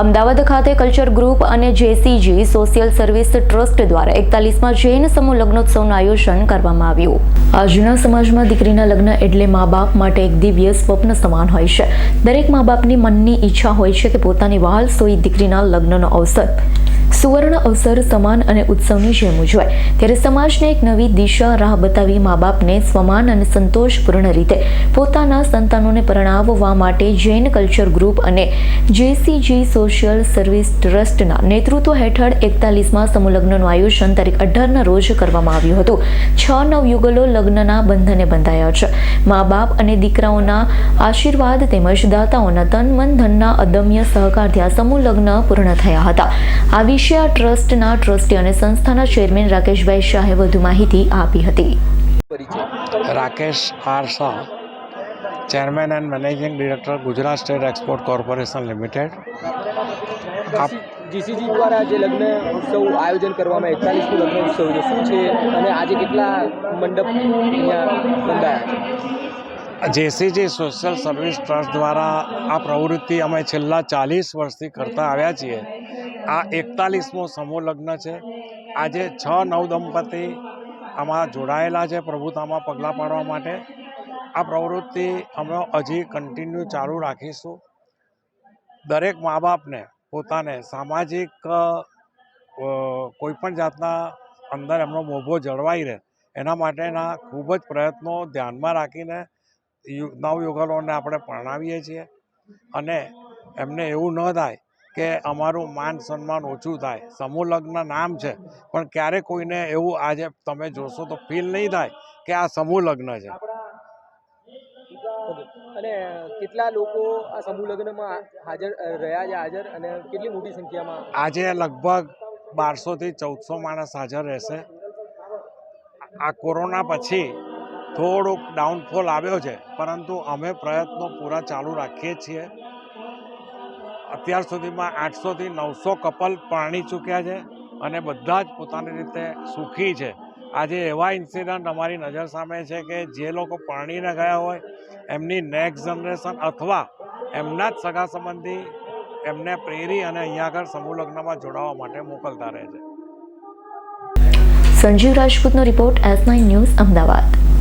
અમદાવાદ ખાતે culture group અને જેસીજી social service trust દ્વારા એકતાલીસમાં જૈન સમૂહ લગ્નોત્સવનું આયોજન કરવામાં આવ્યું. આજના સમાજમાં દીકરીના લગ્ન એટલે મા બાપ માટે એક દિવ્ય સ્વપ્ન સમાન હોય છે. દરેક મા બાપની મનની ઈચ્છા હોય છે કે પોતાની વહાલ સોઈ દીકરીના લગ્નનો અવસર. સુવર્ણ અવસર સમાન અને ઉત્સવની જેમ ઉજવાય ત્યારે સમાજને એક નવી દિશા, રાહ બતાવી મા બાપને સ્વમાન અને સંતોષપૂર્ણ રીતે પોતાના સંતાનોને પરણાવવા માટે જૈન કલ્ચર ગ્રુપ અને જેસીજી સોશિયલ સર્વિસ ટ્રસ્ટના નેતૃત્વ હેઠળ એકતાલીસમાં સમૂહલગ્નનું આયોજન તારીખ અઢારના રોજ કરવામાં આવ્યું હતું. છ નવયુગલો લગ્નના બંધને બંધાયા છે. મા બાપ અને દીકરાઓના આશીર્વાદ તેમજ દાતાઓના તન મન ધનના અદમ્ય સહકારથી આ સમૂહ લગ્ન પૂર્ણ થયા હતા. આ આ ટ્રસ્ટના ટ્રસ્ટી અને સંસ્થાના ચેરમેન રાકેશભાઈ શાહે વધુ માહિતી આપી હતી. Rakesh R Shah chairman and managing director Gujarat state export corporation limited. આપ જીસીજી દ્વારા જે લગ્ન ઉત્સવ આયોજન કરવામાં એકતાલીસમું લગ્ન ઉત્સવ છે. શું છે અને આજે કેટલા મંડપ બંધાયા જેસીજી સોશિયલ સર્વિસ ટ્રસ્ટ દ્વારા આ પ્રવૃત્તિ અમે છેલ્લા ચાલીસ વર્ષથી કરતા આવ્યા છીએ. આ એકતાલીસમો સમૂહ લગ્ન છે. આજે છ નવ દંપતી આમાં જોડાયેલા છે પ્રભુતામાં પગલાં પાડવા માટે. આ પ્રવૃત્તિ અમે હજી કન્ટિન્યુ ચાલુ રાખીશું. દરેક મા બાપને પોતાને સામાજિક કોઈપણ જાતના અંદર એમનો મોભો જળવાઈ રહે એના માટેના ખૂબ જ પ્રયત્નો ધ્યાનમાં રાખીને નવયુગલોને આપણે પરણાવીએ છીએ. અને એમને એવું ન થાય કે અમારું માન સન્માન ઓછું થાય. સમૂહ લગ્ન નામ છે. પણ ક્યારે કોઈને એવું આજે તમે જોશો તો ફીલ નહીં થાય કે આ સમૂહ લગ્ન છે. અને કેટલા લોકો આ સમૂહ લગ્નમાં હાજર રહ્યા છે હાજર અને કેટલી મોટી સંખ્યામાં? આજે લગભગ બારસોથી ચૌદસો માણસ હાજર રહેશે. આ કોરોના પછી થોડુંક ડાઉનફોલ આવ્યો છે. પરંતુ અમે પ્રયત્નો પૂરા ચાલુ રાખીએ છીએ. અત્યાર સુધીમાં આઠસોથી નવસો કપલ પરણી ચૂક્યા છે અને બધા જ પોતાની રીતે સુખી છે. આજે એવા ઇન્સિડન્ટ અમારી નજર સામે છે કે જે લોકો પરણીને ગયા હોય, એમની નેક્સ્ટ જનરેશન અથવા એમના જ સગા સંબંધી એમને પ્રેરી અને અહીંયા આગળ સમૂહ લગ્નમાં જોડાવા માટે મોકલતા રહે છે. Sanjeev રાજપૂતનો report S nine news Ahmedabad.